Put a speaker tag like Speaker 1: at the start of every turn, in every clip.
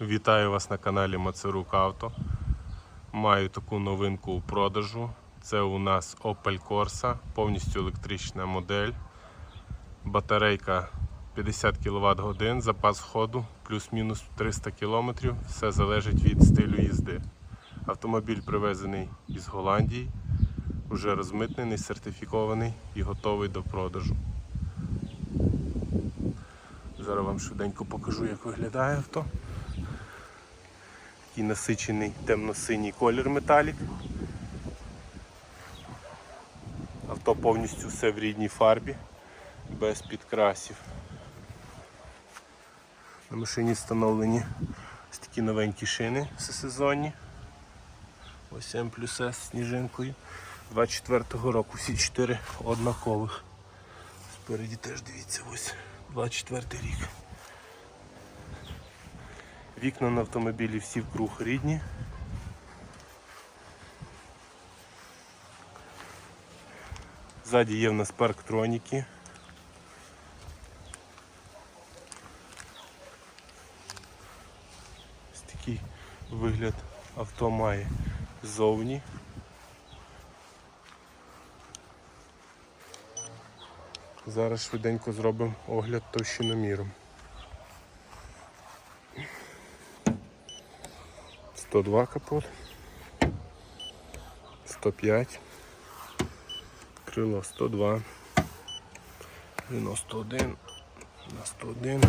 Speaker 1: Вітаю вас на каналі Мацерук Авто. Маю таку новинку у продажу. Це у нас Opel Corsa, повністю електрична модель. Батарейка 50 кВт годин, запас ходу плюс-мінус 300 км. Все залежить від стилю їзди. Автомобіль привезений із Голландії, вже розмитнений, сертифікований і готовий до продажу. Зараз вам швиденько покажу, як виглядає авто. Такий насичений темно-синій колір металік. Авто повністю все в рідній фарбі, без підкрасів. На машині встановлені ось такі новенькі шини всесезонні. Ось М плюс С з сніжинкою. 24-го року всі чотири однакових. Спереді теж дивіться, ось 24 рік. Вікна на автомобілі всі вкруг рідні. Ззаді є в нас парктроніки. Ось такий вигляд авто має ззовні. Зараз швиденько зробимо огляд товщиноміром. 102 капот, 105, крило 102, 91, на 101,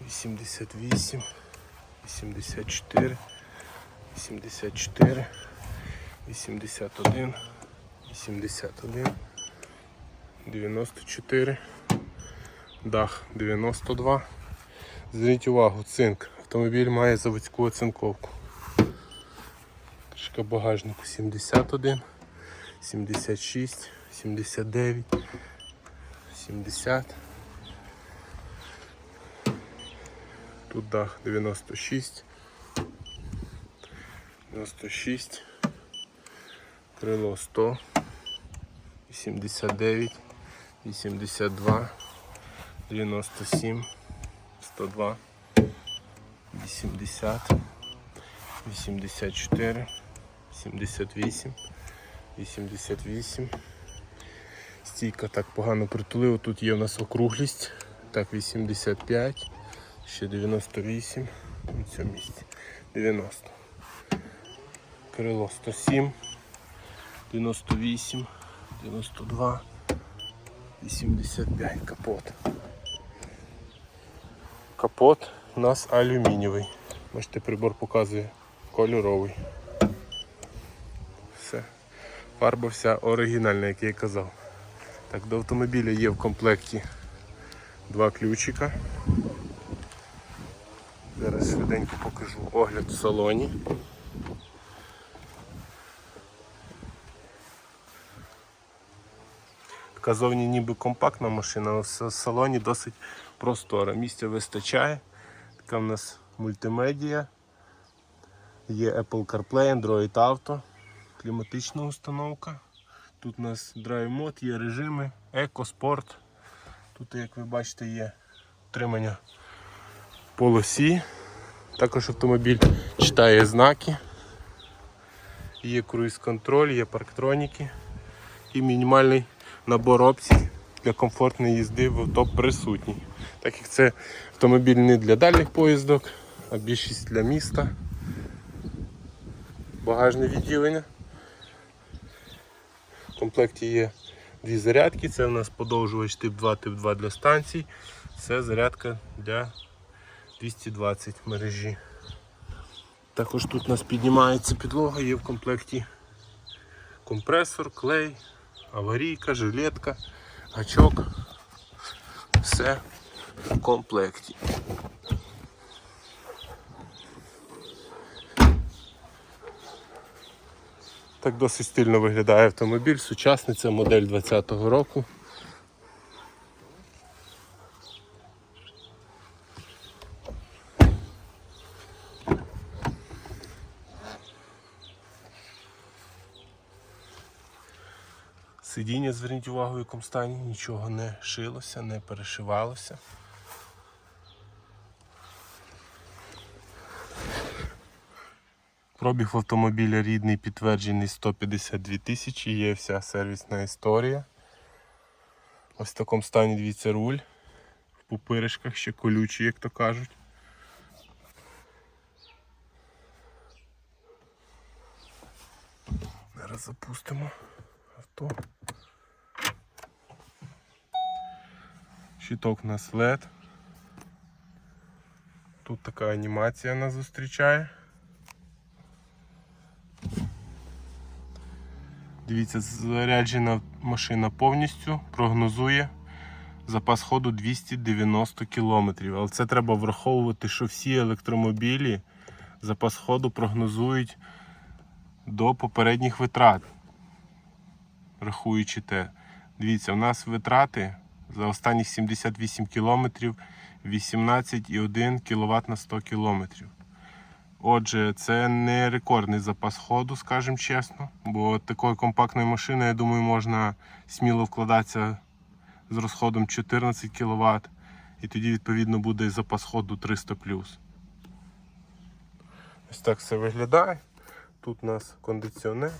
Speaker 1: 88, 84, 84, 81, 81, 94, дах 92. Зверніть увагу, цинк. Автомобіль має заводську оцинковку. Кришка багажнику 71, 76, 79, 70. Тут дах 96, 96, крило 100, 89, 82, 97, 102, 80, 84, 78, 88. Стійка так погано притулила. Тут є у нас округлість. Так, 85, ще 98. У цьому місці. 90. Крило 107, 98, 92, 85 капот. Капот у нас алюмінієвий. Бачите, прибор показує кольоровий. Фарба вся оригінальна, як я казав. Так, до автомобіля є в комплекті два ключика. Зараз швиденько покажу огляд в салоні. Така зовні ніби компактна машина, але в салоні досить простора. Місця вистачає. Така в нас мультимедія. Є Apple CarPlay, Android Auto, кліматична установка. Тут у нас Mode, є режими, Еко, Спорт. Тут, як ви бачите, є утримання полосі. Також автомобіль читає знаки. Є круїз-контроль, є парктроніки і мінімальний набор опцій для комфортної їзди в авто присутній. Так як це автомобіль не для дальніх поїздок, а більшість для міста. Багажне відділення. В комплекті є дві зарядки. Це у нас подовжувач тип 2, тип 2 для станцій. Це зарядка для 220 мережі. Також тут у нас піднімається підлога, є в комплекті компресор, клей, аварійка, жилетка, гачок. Все в комплекті. Так досить стильно виглядає автомобіль, сучасний, це модель 20-го року. Сидіння, зверніть увагу, в якому стані, нічого не шилося, не перешивалося. Пробіг автомобіля рідний підтверджений 152 тисячі, є вся сервісна історія. Ось в такому стані дивіться руль. В пупиришках ще колючі, як то кажуть. Зараз запустимо авто. Щиток у нас. Тут така анімація нас зустрічає. Дивіться, заряджена машина повністю, прогнозує запас ходу 290 км. Але це треба враховувати, що всі електромобілі запас ходу прогнозують до попередніх витрат. Рахуючи те. Дивіться, у нас витрати за останні 78 км 18,1 кВт на 100 км. Отже, це не рекордний запас ходу, скажімо чесно, бо такою компактною машиною, я думаю, можна сміло вкладатися з розходом 14 кВт, і тоді, відповідно, буде запас ходу 300 Ось так все виглядає. Тут у нас кондиціонер,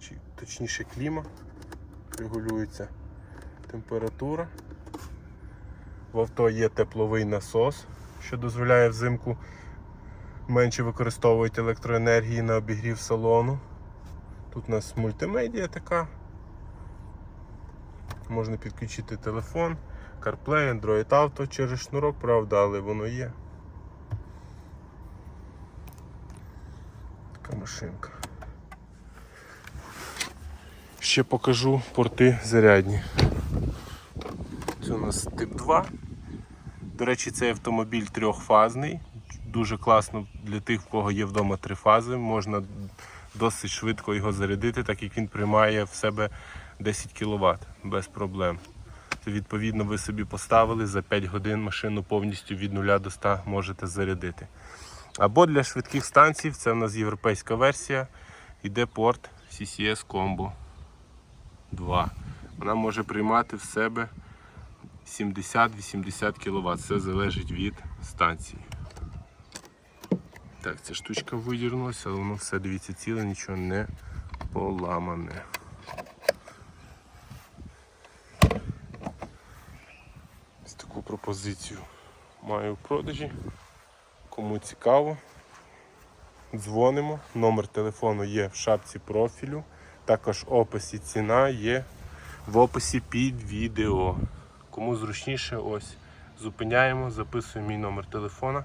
Speaker 1: чи точніше клімат, регулюється температура. В авто є тепловий насос, що дозволяє взимку менше використовувати електроенергії на обігрів салону. Тут у нас мультимедіа така. Можна підключити телефон, CarPlay, Android Auto через шнурок, правда, але воно є. Така машинка. Ще покажу порти зарядні. Це у нас тип 2. До речі, цей автомобіль трьохфазний. Дуже класно для тих, в кого є вдома три фази. Можна досить швидко його зарядити, так як він приймає в себе 10 кВт без проблем. Відповідно, ви собі поставили за 5 годин машину повністю від 0 до 100 можете зарядити. Або для швидких станцій, це в нас європейська версія, йде порт CCS Combo 2. Вона може приймати в себе 70-80 кВт. Це залежить від станції. Так, ця штучка видірнулася, але воно все дивіться ціле, нічого не поламане. Ось таку пропозицію маю в продажі. Кому цікаво, дзвонимо. Номер телефону є в шапці профілю. Також опис і ціна є в описі під відео. Кому зручніше, ось зупиняємо, записуємо мій номер телефона.